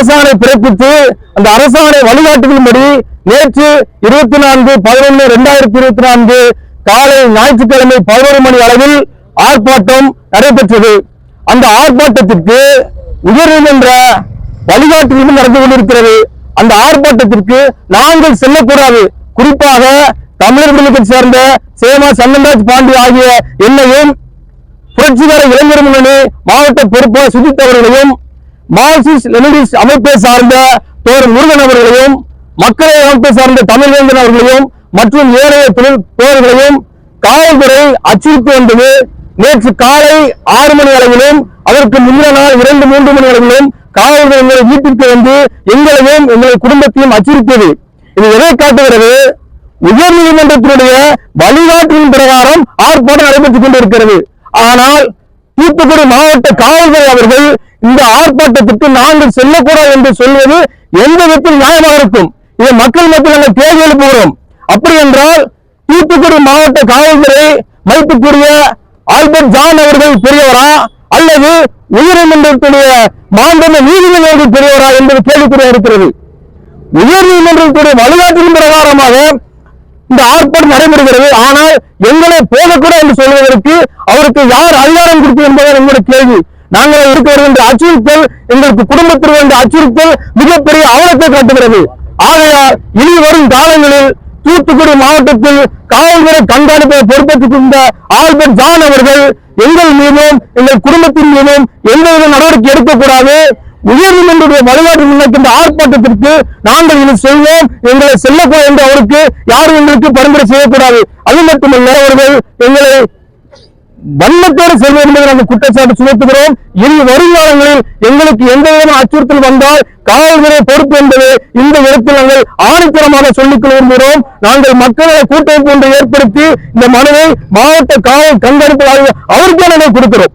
அரசாணை பிறப்பித்து அந்த அரசாணை வழிகாட்டுகளின்படி நேற்று இருபத்தி நான்கு பதினொன்று இரண்டாயிரத்தி இருபத்தி நான்கு காலை ஞாயிற்றுக்கிழமை பதினோரு மணி அளவில் ஆர்ப்பாட்டம் நடைபெற்றது. அந்த ஆர்ப்பாட்டத்திற்கு உயர்நீதிமன்ற வழிகாட்டுதலும் நடந்து கொண்டிருக்கிறது. அந்த ஆர்ப்பாட்டத்திற்கு நாங்கள் செல்லக்கூடாது. குறிப்பாக தமிழர் விடுதலை சேர்ந்த சேமா சந்தன்ராஜ் பாண்டி ஆகிய என்னையும் புரட்சிகர இளைஞர் முன்னணி மாவட்ட பொறுப்பாளர் சுஜித் அவர்களையும் மார்க்சிஸ்ட் லெனினிஸ்ட் அமைப்பை சார்ந்த தோர் முருகன் அவர்களையும் மக்களை அமைப்பை சார்ந்த தமிழ்வேந்தன் அவர்களையும் மற்றும் ஏனைய தொழில் தோழர்களையும் காவல்துறை அச்சுறுத்தி வந்தது. நேற்று காலை ஆறு மணி அளவிலும் அதற்கு முந்தின நாள் இரண்டு மூன்று மணி அளவிலும் காவல்துறை எங்களை வீட்டிற்கு வந்து எங்களையும் எங்கள் குடும்பத்தையும் அச்சுறுத்தியது. இது எதை காட்டுகிறது? உயர் நீதிமன்றத்தினுடைய வழிகாட்டின் பிரகாரம் ஆர்ப்பாட்டம் நடைபெற்றுக் கொண்டிருக்கிறது. ஆனால் தூத்துக்குடி மாவட்ட காவல்துறை அவர்கள் இந்த ஆர்ப்பாட்டத்திற்கு நாங்கள் செல்லக்கூடாது என்று சொல்வது எந்த விதத்தில் நியாயமாக இருக்கும்? இதை மக்கள் மத்தியில் நாங்கள் கேள்வி எழுப்புகிறோம். அப்படி என்றால் தூத்துக்குடி மாவட்ட காவல்துறை மதிப்புக்குரிய ஆல்பர்ட் ஜான் அவர்கள் பெரியவரா? அல்லது உயர்நீதிமன்றத்துடைய மாண்புமிகு நீதிமன்றங்கள் பெரியவரா என்பது கேள்விக்குறியாக இருக்கிறது. உயர்நீதிமன்றத்துடைய வழிகாட்டின் பிரகாரமாக இந்த ஆர்ப்பாட்டம் நடைபெறுகிறது. ஆனால் எங்களை போகக்கூட என்று சொல்வதற்கு அவருக்கு யார் அதிகாரம் கொடுத்து என்பது எங்களுடைய கேள்வி. நாங்கள் இருக்க என்ற அச்சுறுத்தல் எங்களுக்கு குடும்பத்தில் என்ற அச்சுறுத்தல் மிகப்பெரிய அவலத்தை காட்டுகிறது. ஆகையால் இனி வரும் காலங்களில் தூத்துக்குடி மாவட்டத்தில் காவல்துறை கண்காணிப்பை பொறுப்பேற்றுக் கொண்ட ஆல்பர்ட் ஜான் அவர்கள் எங்கள் மீதும் எங்கள் குடும்பத்தின் மீதும் எந்தவித நடவடிக்கை எடுக்கக்கூடாது. உயர்நீதிமன்றத்துடைய வழிகாட்டு முன்வைக்கின்ற ஆர்ப்பாட்டத்திற்கு நாங்கள் இனி செல்வோம் எங்களை செல்லக்கூடாது என்று அவருக்கு யாரும் எங்களுக்கு பரிந்துரை செய்யக்கூடாது. அது மட்டுமல்ல அவர்கள் எங்களை வன்மத்தோடு செல்ல என்பதை நாங்கள் குற்றச்சாட்டு சுமத்துகிறோம். இனி வருங்காலங்களில் எங்களுக்கு எந்த விதமான அச்சுறுத்தல் வந்தால் காவல்துறை பொறுப்பு என்பது இந்த இடத்தில் நாங்கள் ஆணித்தரமாக சொல்லிக் கொள்கிறோம் நாங்கள் மக்களோட கூட்டமைப்பு ஒன்றை ஏற்படுத்தி இந்த மனுவை மாவட்ட காவல் கண்காணிப்பு அவருக்கே நாங்கள் கொடுக்கிறோம்.